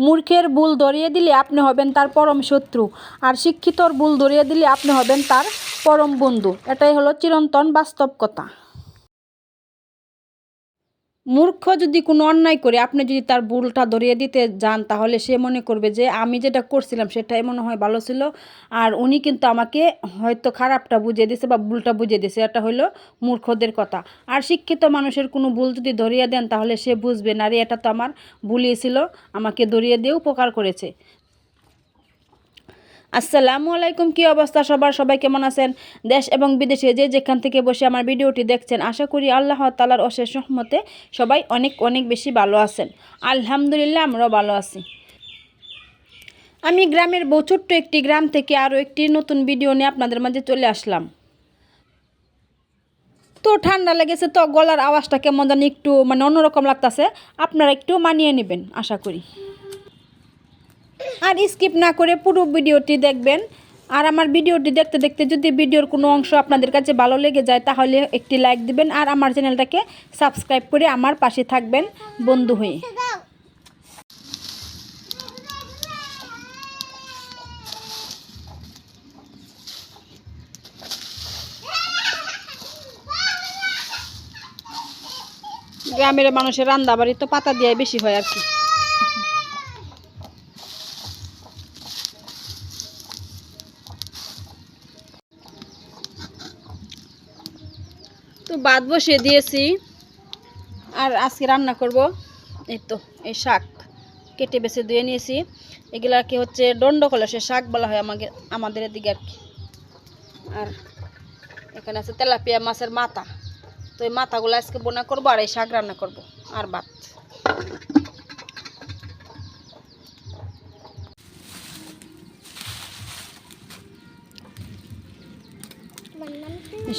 মূর্খের ভুল ধরিয়ে দিলে আপনি হবেন তার পরম শত্রু। আর শিক্ষিতর ভুল ধরিয়ে দিলে আপনি হবেন তার পরম বন্ধু। এটাই হলো চিরন্তন বাস্তব কথা। মূর্খ যদি কোনো অন্যায় করে, আপনি যদি তার ভুলটা ধরিয়ে দিতে যান, তাহলে সে মনে করবে যে, আমি যেটা করছিলাম, সেটাই মনে হয় ভালো ছিল। আর উনি কিন্তু আমাকে হয়তো খারাপটা বুঝিয়ে দিছে বা ভুলটা বুঝিয়ে দিছে এটা হলো মূর্খদের কথা। আর শিক্ষিত মানুষের কোনো ভুল যদি ধরিয়ে দেন, তাহলে সে বুঝবে না রে এটা তো আমার ভুলই ছিল। আমাকে ধরিয়ে দিয়ে উপকার করেছে। আসসালামু আলাইকুম, কী অবস্থা সবার? সবাই কেমন আছেন? দেশ এবং বিদেশে যে যেখান থেকে বসে আমার ভিডিওটি দেখছেন, আশা করি আল্লাহ তালার অশেষ সহমতে সবাই অনেক অনেক বেশি ভালো আছেন। আলহামদুলিল্লাহ, আমরাও ভালো আছি। আমি গ্রামের বউ, ছোট্ট একটি গ্রাম থেকে আরও একটি নতুন ভিডিও নিয়ে আপনাদের মাঝে চলে আসলাম। তো ঠান্ডা লেগেছে, তো গলার আওয়াজটা কেমন জানি একটু মানে অন্যরকম লাগতেছে। আপনারা একটু মানিয়ে নেবেন, আশা করি। আর স্কিপ না করে পুরো ভিডিওটি দেখবেন। আর আমার ভিডিওটি দেখতে দেখতে যদি ভিডিওর কোনো অংশ আপনাদের কাছে ভালো লেগে যায়, তাহলে একটি লাইক দিবেন আর আমার চ্যানেলটাকে সাবস্ক্রাইব করে আমার পাশে থাকবেন বন্ধু হয়ে। গ্রামের মানুষের রান্না বাড়ি তো পাতা দিয়ে বেশি হয় আর কি। তো বাদ বসিয়ে দিয়েছি। আর আজকে রান্না করব, এই তো, এই শাক কেটে বেছে ধুয়ে নিয়েছি। এগুলা কি হচ্ছে, দণ্ড কলসের শাক বলা হয় আমাকে, আমাদের এদিকে আর কি। আর এখানে আছে তেলাপিয়া মাছের মাথা। তো এই মাথাগুলো আজকে বোনা করব আর এই শাক রান্না করব, আর ভাত।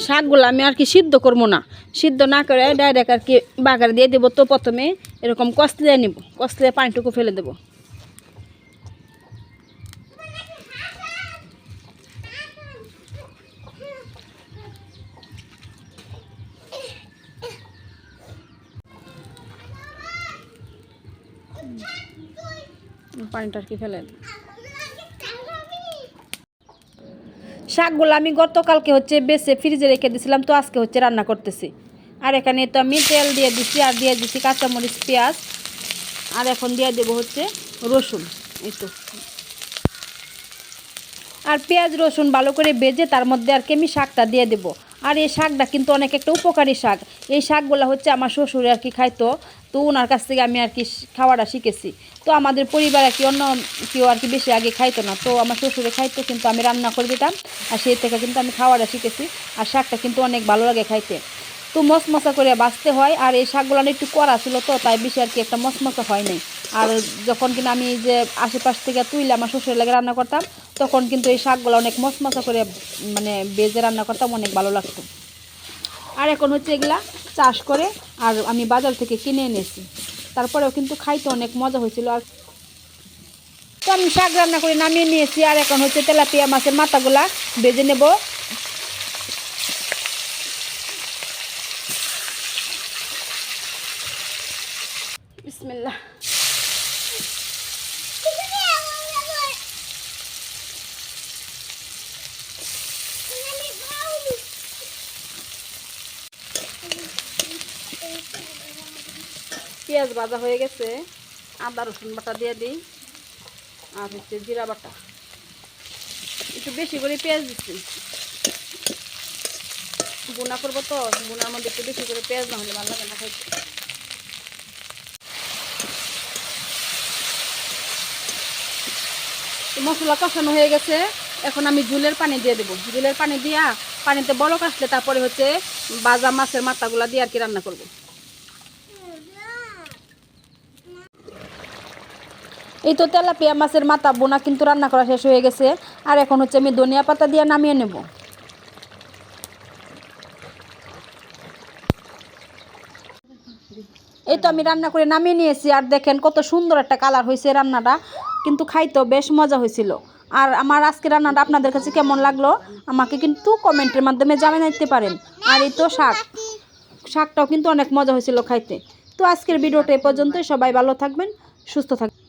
শাকগুলো আমি আর কি সিদ্ধ করব না। সিদ্ধ না করে ডাইরেক্ট আর কি বাগার দিয়ে দেবো। তো প্রথমে এরকম কষলে নিব। কষলে পানিটুকু ফেলে দেবো। পানিটা আর কি ফেলে দেবো। শাকগুলো আমি গতকালকে হচ্ছে বেছে ফ্রিজে রেখে দিয়েছিলাম তো আজকে হচ্ছে রান্না করতেছি। আর এখানে তো আমি তেল দিয়ে দিচ্ছি আর দিয়ে দিচ্ছি কাঁচামরিচ, পেঁয়াজ, আর এখন দিয়ে দেবো হচ্ছে রসুন, এই তো। আর পেঁয়াজ, রসুন ভালো করে বেজে তার মধ্যে আর কি আমি শাকটা দিয়ে দেবো। আর এই শাকটা কিন্তু অনেক একটা উপকারী শাক। এই শাকগুলো হচ্ছে আমার শ্বশুর আর কি খাইতো, তো ওনার কাছ থেকে আমি আর কি খাওয়াটা শিখেছি। তো আমাদের পরিবার আর কি অন্য কেউ আর কি বেশি আগে খাইতো না, তো আমার শ্বশুরে খাইতো, কিন্তু আমি রান্না করে দিতাম, আর সেই থেকে কিন্তু আমি খাওয়াটা শিখেছি, আর শাকটা কিন্তু অনেক ভালো লাগে খাইতে। তো মশমশা করে বাঁচতে হয়, আর এই শাকগুলো একটু করা ছিল তো, তাই বেশি আর কি একটা মশমশা হয় নাই। আর যখন কিনা আমি যে আশেপাশ থেকে তুইলে আমার শ্বশুরের লাগে রান্না করতাম, তখন কিন্তু এই শাকগুলো অনেক মশমশা করে মানে বেজে রান্না করতাম, অনেক ভালো লাগতো। আর এখন হচ্ছে এগুলা চাষ করে, আর আমি বাজার থেকে কিনে এনেছি। তারপরেও কিন্তু খাইতে অনেক মজা হয়েছিল। আর তো আমি শাক রান্না করে নামিয়ে নিয়েছি, আর এখন হচ্ছে তেলাপিয়া মাছের মাথাগুলা বেজে নেব। বিসমিল্লাহ। পেঁয়াজ ভাজা হয়ে গেছে, আদা, রসুন বাটা দিয়ে দিই, আর হচ্ছে জিরা বাটা। একটু বেশি করে পেঁয়াজ দিচ্ছি। বোনা করব তো বোনার মধ্যে একটু বেশি করে পেঁয়াজ না হলে ভালো লাগে না খাইতে মশলা কষানো হয়ে গেছে, এখন আমি ঝুলের পানি দিয়ে দেবো। ঝুলের পানি দিয়া, পানিতে বলক আসলে তারপরে হচ্ছে বাজা মাছের মাথাগুলা দিয়ে আর কি রান্না করব। এই তো তেলাপিয়া মাছের মাথা বোনা কিন্তু রান্না করা শেষ হয়ে গেছে। আর এখন হচ্ছে আমি ধনিয়া পাতা দিয়ে নামিয়ে নেব। এই তো আমি রান্না করে নামিয়ে নিয়েছি। আর দেখেন কত সুন্দর একটা কালার হয়েছে রান্নাটা। কিন্তু খাইতেও বেশ মজা হয়েছিল। আর আমার আজকে রান্নাটা আপনাদের কাছে কেমন লাগল, আমাকে কিন্তু কমেন্টের মাধ্যমে জানিয়ে দিতে পারেন। আর এই তো শাক। শাকটাও কিন্তু অনেক মজা হয়েছিল খাইতে। তো আজকের ভিডিওটা এ পর্যন্তই। সবাই ভালো থাকবেন, সুস্থ থাকবেন।